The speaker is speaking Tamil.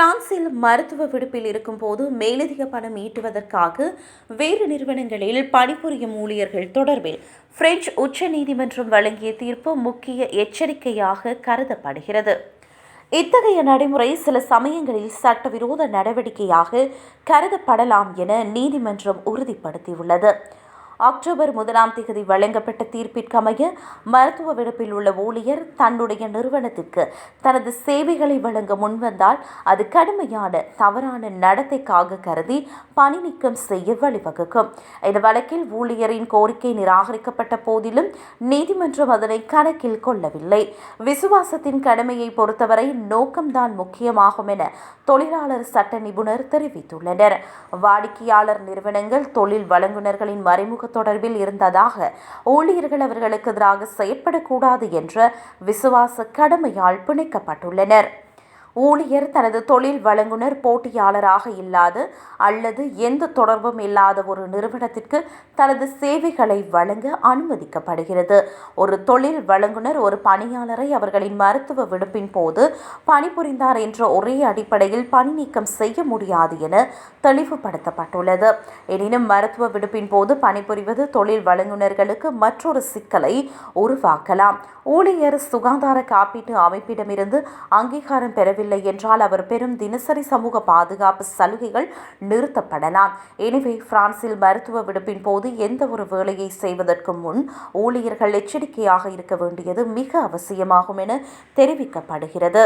பிரான்சில் மருத்துவ விடுப்பில் இருக்கும்போது மேலதிக பணம் ஈட்டுவதற்காக வேறு நிறுவனங்களில் பணிபுரியும் ஊழியர்கள் தொடர்பில் பிரெஞ்சு உச்ச நீதிமன்றம் வழங்கிய தீர்ப்பு முக்கிய எச்சரிக்கையாக கருதப்படுகிறது. இத்தகைய நடைமுறை சில சமயங்களில் சட்டவிரோத நடவடிக்கையாக கருதப்படலாம் என நீதிமன்றம் உறுதிப்படுத்தியுள்ளது. அக்டோபர் முதலாம் தேதி வழங்கப்பட்ட தீர்ப்பிற்கமைய மருத்துவ விடுப்பில் உள்ள ஊழியர் தன்னுடைய நிறுவனத்திற்கு தனது சேவைகளை வழங்க முன்வந்தால் அது கடுமையான தவறான நடத்தைக்காக கருதி பணி நீக்கம் செய்ய வழிவகுக்கும். இந்த வழக்கில் ஊழியரின் கோரிக்கை நிராகரிக்கப்பட்ட போதிலும் நீதிமன்றம் அதனை கணக்கில் கொள்ளவில்லை. விசுவாசத்தின் கடமையை பொறுத்தவரை நோக்கம்தான் முக்கியமாகும் என தொழிலாளர் சட்ட நிபுணர் தெரிவித்துள்ளனர். வாடிக்கையாளர் நிறுவனங்கள் தொழில் வழங்குநர்களின் மறைமுக தொடர்பில் இருந்ததாக ஊழியர்கள் அவர்களுக்கு எதிராக செயற்படக்கூடாது என்ற விசுவாச கடமையால் பிணைக்கப்பட்டுள்ளனர். ஊழியர் தனது தொழில் வழங்குனர் போட்டியாளராக இல்லாத அல்லது எந்த தொடர்பும் இல்லாத ஒரு நிறுவனத்திற்கு தனது சேவைகளை வழங்க அனுமதிக்கப்படுகிறது. ஒரு தொழில் வழங்குனர் ஒரு பணியாளரை அவர்களின் மருத்துவ விடுப்பின் போது பணிபுரிந்தார் என்ற ஒரே அடிப்படையில் பணி நீக்கம் செய்ய முடியாது என தெளிவுபடுத்தப்பட்டுள்ளது. எனினும் மருத்துவ விடுப்பின் போது பணிபுரிவது தொழில் வழங்குனர்களுக்கு மற்றொரு சிக்கலை உருவாக்கலாம். ஊழியர் சுகாதார காப்பீட்டு அமைப்பிடமிருந்து அங்கீகாரம் பெற பெறவில்லை என்றால் அவர் பெறும் தினசரி சமூக பாதுகாப்பு சலுகைகள் நிறுத்தப்படலாம். எனவே பிரான்சில் மருத்துவ விடுப்பின் போது எந்த ஒரு வேலையை செய்வதற்கு முன் ஊழியர்கள் எச்சரிக்கையாக இருக்க வேண்டியது மிக அவசியமாகும் என தெரிவிக்கப்படுகிறது.